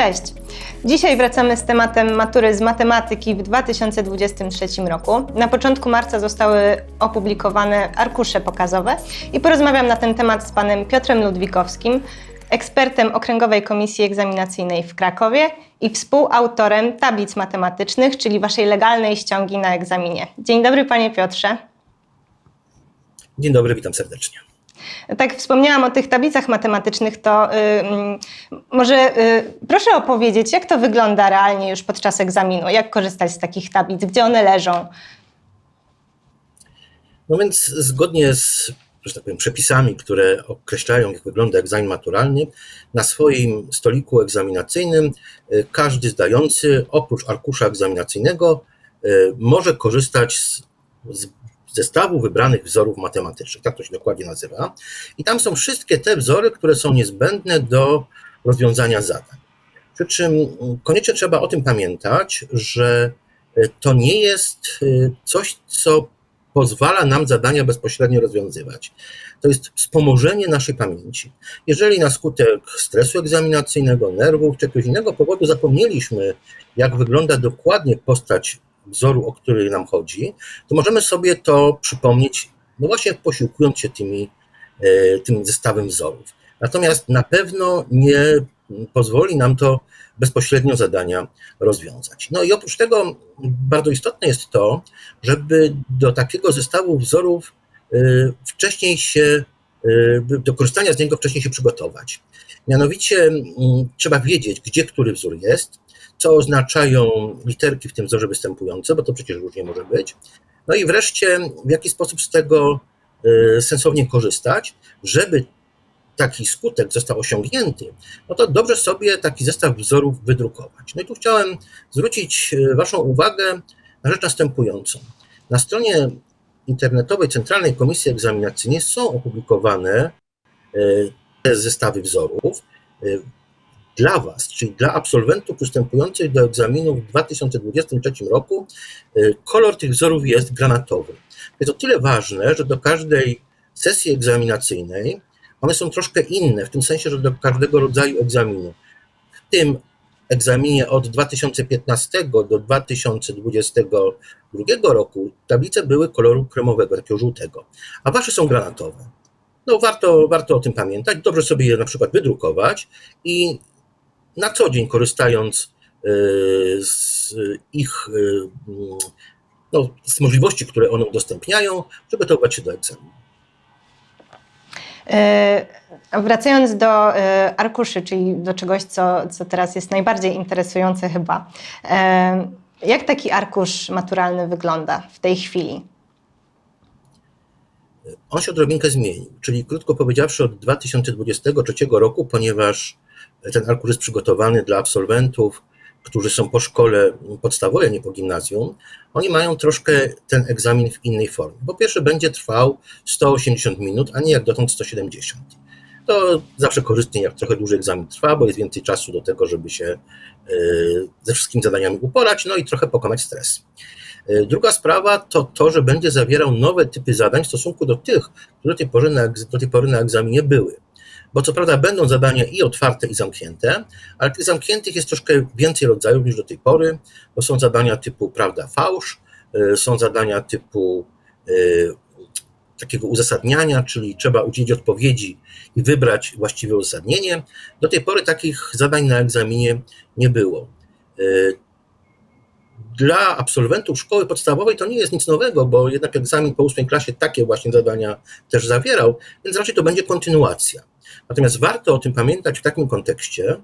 Cześć! Dzisiaj wracamy z tematem matury z matematyki w 2023 roku. Na początku marca zostały opublikowane arkusze pokazowe i porozmawiam na ten temat z panem Piotrem Ludwikowskim, ekspertem Okręgowej Komisji Egzaminacyjnej w Krakowie i współautorem tablic matematycznych, czyli waszej legalnej ściągi na egzaminie. Dzień dobry panie Piotrze. Dzień dobry, witam serdecznie. Tak wspomniałam o tych tablicach matematycznych, to y, mm, może y, proszę opowiedzieć, jak to wygląda realnie już podczas egzaminu, jak korzystać z takich tablic, gdzie one leżą. No więc zgodnie z że tak powiem, przepisami, które określają, jak wygląda egzamin maturalny, na swoim stoliku egzaminacyjnym y, każdy zdający, oprócz arkusza egzaminacyjnego, y, może korzystać z, z zestawu wybranych wzorów matematycznych, tak to się dokładnie nazywa. I tam są wszystkie te wzory, które są niezbędne do rozwiązania zadań. Przy czym mm, koniecznie trzeba o tym pamiętać, że y, to nie jest coś, co pozwala nam zadania bezpośrednio rozwiązywać. To jest wspomożenie naszej pamięci. Jeżeli na skutek stresu egzaminacyjnego, nerwów czy jakiegoś innego powodu zapomnieliśmy, jak wygląda dokładnie postać wzoru, o który nam chodzi, to możemy sobie to przypomnieć, no właśnie posiłkując się tymi, e, tym zestawem wzorów. Natomiast na pewno nie pozwoli nam to bezpośrednio zadania rozwiązać. No i oprócz tego bardzo istotne jest to, żeby do takiego zestawu wzorów y, wcześniej się, y, do korzystania z niego wcześniej się przygotować. Mianowicie mm, trzeba wiedzieć, gdzie który wzór jest, co oznaczają literki w tym wzorze występujące, bo to przecież różnie może być. No i wreszcie, w jaki sposób z tego y, sensownie korzystać, żeby taki skutek został osiągnięty, no to dobrze sobie taki zestaw wzorów wydrukować. No i tu chciałem zwrócić e, Waszą uwagę na rzecz następującą. Na stronie internetowej Centralnej Komisji Egzaminacyjnej są opublikowane e, te zestawy wzorów dla Was, czyli dla absolwentów przystępujących do egzaminu w 2023 roku. Kolor tych wzorów jest granatowy. Jest to tyle ważne, że do każdej sesji egzaminacyjnej one są troszkę inne, w tym sensie, że do każdego rodzaju egzaminu. W tym egzaminie od 2015 do 2022 roku tablice były koloru kremowego, takiego żółtego, a wasze są granatowe. No warto, warto o tym pamiętać, dobrze sobie je na przykład wydrukować i na co dzień korzystając y, z ich, y, no, z możliwości, które one udostępniają, przygotować się do egzaminu. E, wracając do e, arkuszy, czyli do czegoś, co, co teraz jest najbardziej interesujące chyba. E, jak taki arkusz maturalny wygląda w tej chwili? On się odrobinkę zmienił, czyli krótko powiedziawszy od 2023 roku, ponieważ ten arkusz jest przygotowany dla absolwentów, którzy są po szkole podstawowej, nie po gimnazjum, oni mają troszkę ten egzamin w innej formie. Po pierwsze, będzie trwał 180 minut, a nie jak dotąd 170. To zawsze korzystnie, jak trochę dłużej egzamin trwa, bo jest więcej czasu do tego, żeby się e, ze wszystkimi zadaniami uporać, no i trochę pokonać stres. E, druga sprawa to to, że będzie zawierał nowe typy zadań w stosunku do tych, które do tej pory na, do tej pory na egzaminie były bo co prawda będą zadania i otwarte, i zamknięte, ale tych zamkniętych jest troszkę więcej rodzajów niż do tej pory, bo są zadania typu prawda, fałsz, y, są zadania typu y, takiego uzasadniania, czyli trzeba udzielić odpowiedzi i wybrać właściwe uzasadnienie. Do tej pory takich zadań na egzaminie nie było. Y, dla absolwentów szkoły podstawowej to nie jest nic nowego, bo jednak egzamin po ósmej klasie takie właśnie zadania też zawierał, więc raczej to będzie kontynuacja. Natomiast warto o tym pamiętać w takim kontekście,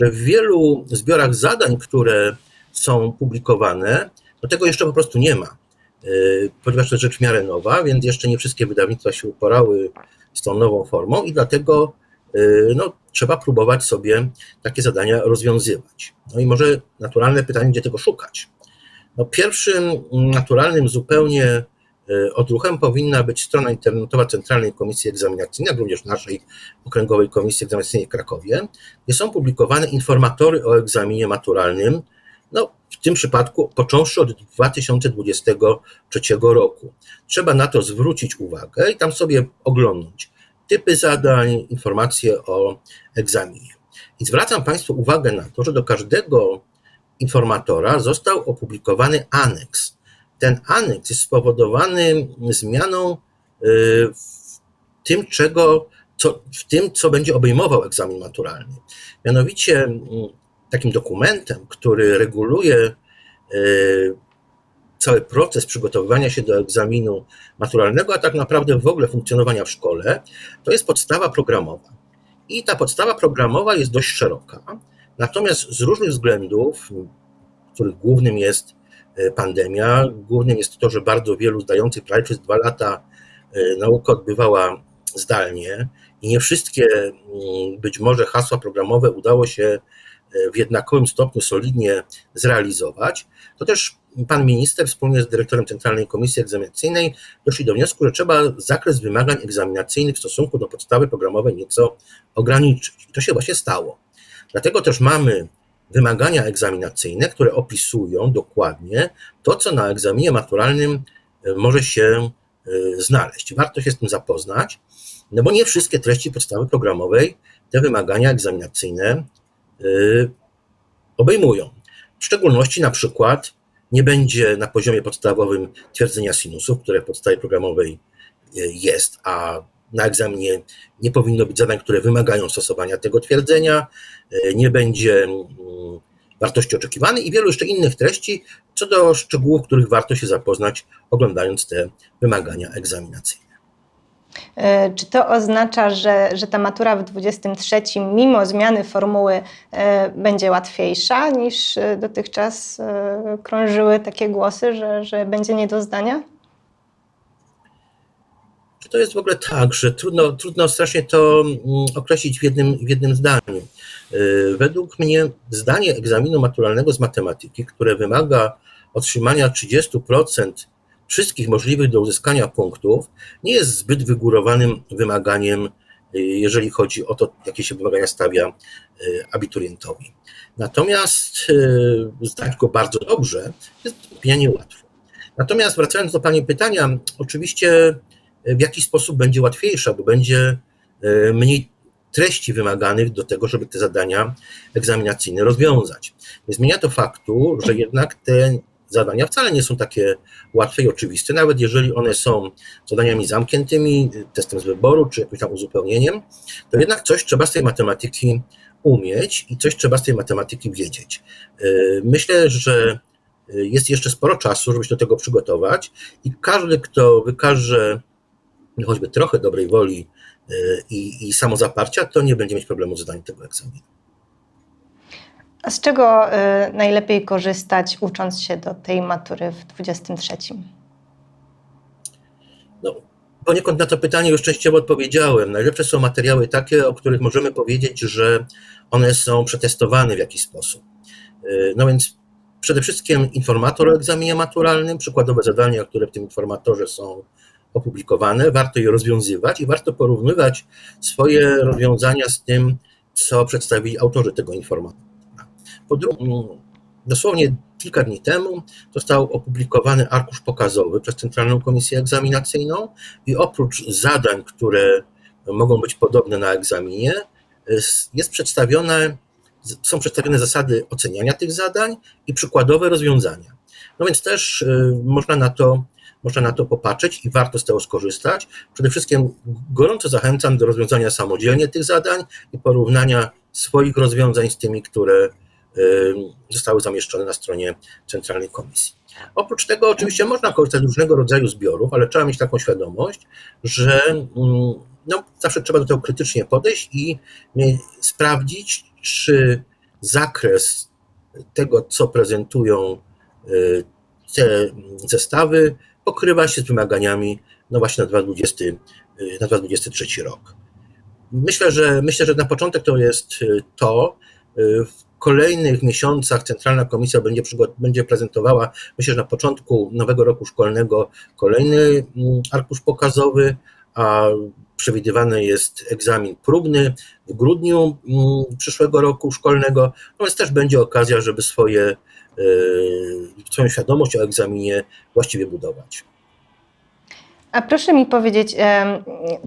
że w wielu zbiorach zadań, które są publikowane, do tego jeszcze po prostu nie ma, yy, ponieważ to jest rzecz w miarę nowa, więc jeszcze nie wszystkie wydawnictwa się uporały z tą nową formą i dlatego yy, no, trzeba próbować sobie takie zadania rozwiązywać. No i może naturalne pytanie, gdzie tego szukać. No, pierwszym naturalnym zupełnie E, odruchem powinna być strona internetowa Centralnej Komisji Egzaminacyjnej, również naszej Okręgowej Komisji Egzaminacyjnej w Krakowie, gdzie są publikowane informatory o egzaminie maturalnym, no, w tym przypadku począwszy od 2023 roku. Trzeba na to zwrócić uwagę i tam sobie oglądnąć typy zadań, informacje o egzaminie. I zwracam Państwu uwagę na to, że do każdego informatora został opublikowany aneks. Ten aneks jest spowodowany zmianą y, w tym, czego, co, w tym, co będzie obejmował egzamin maturalny. Mianowicie takim dokumentem, który reguluje y, cały proces przygotowywania się do egzaminu maturalnego, a tak naprawdę w ogóle funkcjonowania w szkole, to jest podstawa programowa. I ta podstawa programowa jest dość szeroka. Natomiast z różnych względów, których głównym jest e, pandemia, głównym jest to, że bardzo wielu zdających prawie przez dwa lata e, naukę odbywała zdalnie i nie wszystkie mm, być może hasła programowe udało się e, w jednakowym stopniu solidnie zrealizować, to też pan minister wspólnie z dyrektorem Centralnej Komisji Egzaminacyjnej doszli do wniosku, że trzeba zakres wymagań egzaminacyjnych w stosunku do podstawy programowej nieco ograniczyć. I to się właśnie stało. Dlatego też mamy wymagania egzaminacyjne, które opisują dokładnie to, co na egzaminie maturalnym e, może się e, znaleźć. Warto się z tym zapoznać, no bo nie wszystkie treści podstawy programowej te wymagania egzaminacyjne e, obejmują. W szczególności na przykład nie będzie na poziomie podstawowym twierdzenia sinusów, które w podstawie programowej jest, a na egzaminie nie powinno być zadań, które wymagają stosowania tego twierdzenia, nie będzie mm, wartości oczekiwanej i wielu jeszcze innych treści, co do szczegółów, których warto się zapoznać, oglądając te wymagania egzaminacyjne. E, Czy to oznacza, że, że ta matura w 23, mimo zmiany formuły, e, będzie łatwiejsza niż e, dotychczas e, krążyły takie głosy, że, że będzie nie do zdania? Czy to jest w ogóle tak, że trudno, trudno strasznie to mm, określić w jednym, w jednym zdaniu? Y, Według mnie zdanie egzaminu maturalnego z matematyki, które wymaga otrzymania 30% wszystkich możliwych do uzyskania punktów, nie jest zbyt wygórowanym wymaganiem, y, jeżeli chodzi o to, jakie się wymagania stawia y, abiturientowi. Natomiast zdać go bardzo dobrze jest niełatwo. Natomiast wracając do Pani pytania, oczywiście w jaki sposób będzie łatwiejsza, bo będzie mniej treści wymaganych do tego, żeby te zadania egzaminacyjne rozwiązać. Nie zmienia to faktu, że jednak te zadania wcale nie są takie łatwe i oczywiste, nawet jeżeli one są zadaniami zamkniętymi, testem z wyboru czy jakimś tam uzupełnieniem, to jednak coś trzeba z tej matematyki umieć i coś trzeba z tej matematyki wiedzieć. Myślę, że jest jeszcze sporo czasu, żeby się do tego przygotować i każdy, kto wykaże choćby trochę dobrej woli i, i samozaparcia, to nie będzie mieć problemu z zadaniem tego egzaminu. A z czego y, najlepiej korzystać, ucząc się do tej matury w 23? No, poniekąd na to pytanie już częściowo odpowiedziałem. Najlepsze są materiały takie, o których możemy powiedzieć, że one są przetestowane w jakiś sposób. Y, No więc przede wszystkim informator o egzaminie maturalnym, przykładowe zadania, które w tym informatorze są opublikowane, warto je rozwiązywać i warto porównywać swoje rozwiązania z tym, co przedstawili autorzy tego informatora. Po drugie, dosłownie kilka dni temu został opublikowany arkusz pokazowy przez Centralną Komisję Egzaminacyjną i oprócz zadań, które mogą być podobne na egzaminie, jest przedstawione, są przedstawione zasady oceniania tych zadań i przykładowe rozwiązania. No więc też y, można na to można na to popatrzeć i warto z tego skorzystać. Przede wszystkim gorąco zachęcam do rozwiązania samodzielnie tych zadań i porównania swoich rozwiązań z tymi, które zostały zamieszczone na stronie Centralnej Komisji. Oprócz tego oczywiście można korzystać z różnego rodzaju zbiorów, ale trzeba mieć taką świadomość, że no, zawsze trzeba do tego krytycznie podejść i sprawdzić, czy zakres tego, co prezentują te zestawy, pokrywa się z wymaganiami no właśnie na 2020, na 2023 rok. Myślę, że myślę, że na początek to jest to. W kolejnych miesiącach Centralna Komisja będzie, będzie prezentowała, myślę, że na początku nowego roku szkolnego kolejny arkusz pokazowy, a przewidywany jest egzamin próbny w grudniu przyszłego roku szkolnego, no więc też będzie okazja, żeby swoje swoją świadomość o egzaminie właściwie budować. A proszę mi powiedzieć,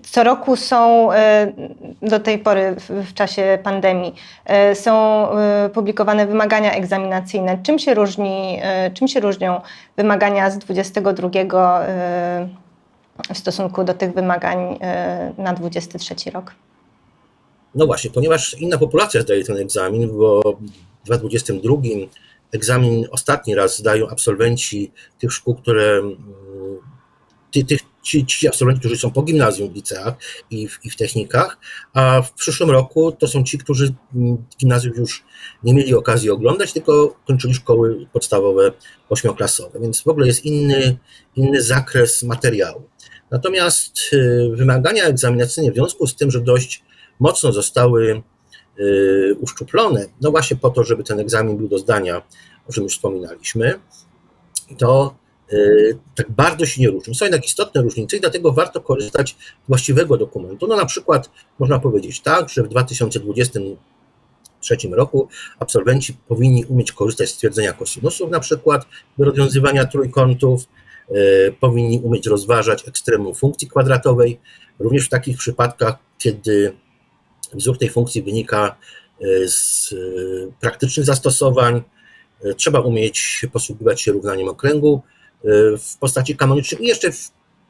co roku są e, do tej pory w, czasie pandemii e, są publikowane wymagania egzaminacyjne. Czym się różni, czym się różnią wymagania z 22 e, w stosunku do tych wymagań na 23 rok? No właśnie, ponieważ inna populacja zdaje ten egzamin, bo w 2022 egzamin ostatni raz zdają absolwenci tych szkół, które mm, ty, tych, ci, ci absolwenci, którzy są po gimnazjum w liceach i w, i w technikach, a w przyszłym roku to są ci, którzy mm, gimnazjum już nie mieli okazji oglądać, tylko kończyli szkoły podstawowe ośmioklasowe, więc w ogóle jest inny, inny zakres materiału. Natomiast y, wymagania egzaminacyjne w związku z tym, że dość mocno zostały uszczuplone, no właśnie po to, żeby ten egzamin był do zdania, o czym już wspominaliśmy, to y, tak bardzo się nie różnią. Są jednak istotne różnice i dlatego warto korzystać z właściwego dokumentu. No na przykład można powiedzieć tak, że w 2023 roku absolwenci powinni umieć korzystać z stwierdzenia kosinusów na przykład do rozwiązywania trójkątów, y, powinni umieć rozważać ekstremum funkcji kwadratowej, również w takich przypadkach, kiedy wzór tej funkcji wynika y, z y, praktycznych zastosowań. Y, Trzeba umieć posługiwać się równaniem okręgu w postaci kanonicznej i jeszcze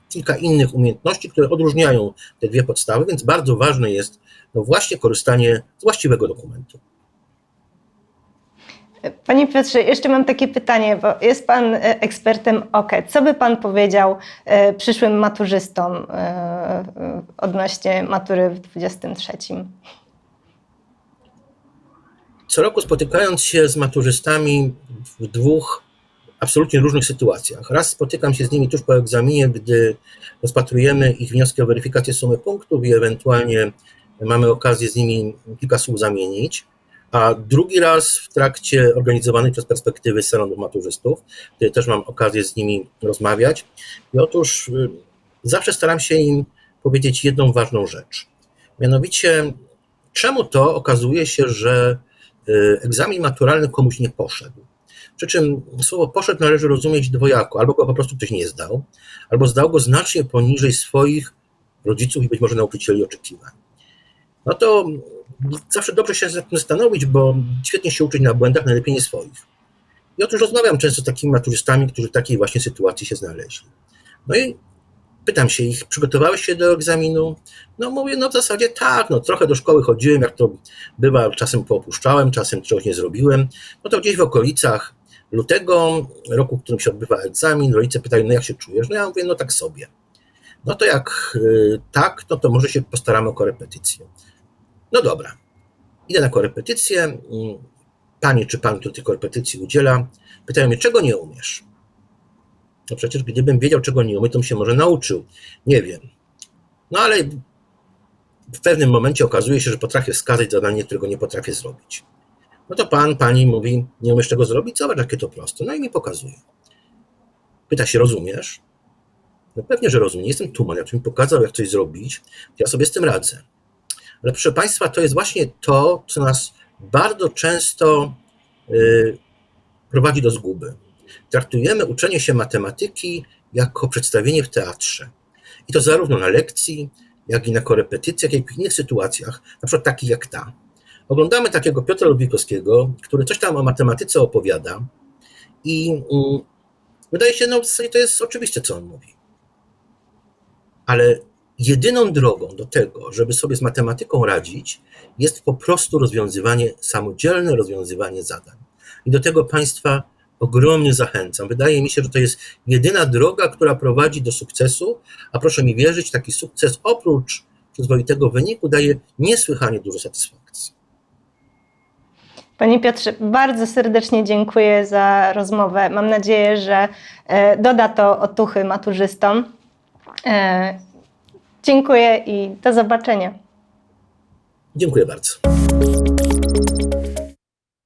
kilka innych umiejętności, które odróżniają te dwie podstawy, więc bardzo ważne jest no właśnie korzystanie z właściwego dokumentu. Panie Piotrze, jeszcze mam takie pytanie, bo jest Pan e, ekspertem OKE. Co by Pan powiedział e, przyszłym maturzystom e, odnośnie matury w 23? Co roku spotykając się z maturzystami w dwóch absolutnie różnych sytuacjach. Raz spotykam się z nimi tuż po egzaminie, gdy rozpatrujemy ich wnioski o weryfikację sumy punktów i ewentualnie mamy okazję z nimi kilka słów zamienić. A drugi raz w trakcie organizowanych przez perspektywy salonów maturzystów, gdy też mam okazję z nimi rozmawiać. I otóż y, zawsze staram się im powiedzieć jedną ważną rzecz. Mianowicie, czemu to okazuje się, że y, egzamin maturalny komuś nie poszedł. Przy czym słowo poszedł należy rozumieć dwojako. Albo go po prostu ktoś nie zdał, albo zdał go znacznie poniżej swoich rodziców i być może nauczycieli oczekiwań. No to zawsze dobrze się zastanowić, bo świetnie się uczyć na błędach, najlepiej nie swoich. I otóż rozmawiam często z takimi maturzystami, którzy w takiej właśnie sytuacji się znaleźli. No i pytam się ich, przygotowałeś się do egzaminu? No mówię, no w zasadzie tak, no trochę do szkoły chodziłem, jak to bywa, czasem poopuszczałem, czasem czegoś nie zrobiłem. No to gdzieś w okolicach lutego, roku, w którym się odbywa egzamin, rodzice pytają, no jak się czujesz? No ja mówię, no tak sobie. No to jak y, tak, no to może się postaramy o korepetycję. No dobra, idę na korepetycję. mm, Pani czy pan, który tej korepetycji udziela, pytają mnie, czego nie umiesz? No przecież gdybym wiedział, czego nie umiem, to bym się może nauczył. Nie wiem. No ale w pewnym momencie okazuje się, że potrafię wskazać zadanie, którego nie potrafię zrobić. No to pan, pani mówi, nie umiesz tego zrobić? Zobacz, jakie to proste. No i mi pokazuje. Pyta się, rozumiesz? No pewnie, że rozumiem. Jestem tuman. Jak mi pokazał, jak coś zrobić, to ja sobie z tym radzę. Ale proszę Państwa, to jest właśnie to, co nas bardzo często y, prowadzi do zguby. Traktujemy uczenie się matematyki jako przedstawienie w teatrze. I to zarówno na lekcji, jak i na korepetycjach, jak i w innych sytuacjach, na przykład takich jak ta. Oglądamy takiego Piotra Ludwikowskiego, który coś tam o matematyce opowiada i mm, wydaje się, no w zasadzie to jest oczywiste, co on mówi. Ale jedyną drogą do tego, żeby sobie z matematyką radzić, jest po prostu rozwiązywanie, samodzielne rozwiązywanie zadań. I do tego Państwa ogromnie zachęcam. Wydaje mi się, że to jest jedyna droga, która prowadzi do sukcesu, a proszę mi wierzyć, taki sukces oprócz przyzwoitego wyniku daje niesłychanie dużo satysfakcji. Panie Piotrze, bardzo serdecznie dziękuję za rozmowę. Mam nadzieję, że e, doda to otuchy maturzystom. Dziękuję i do zobaczenia. Dziękuję bardzo.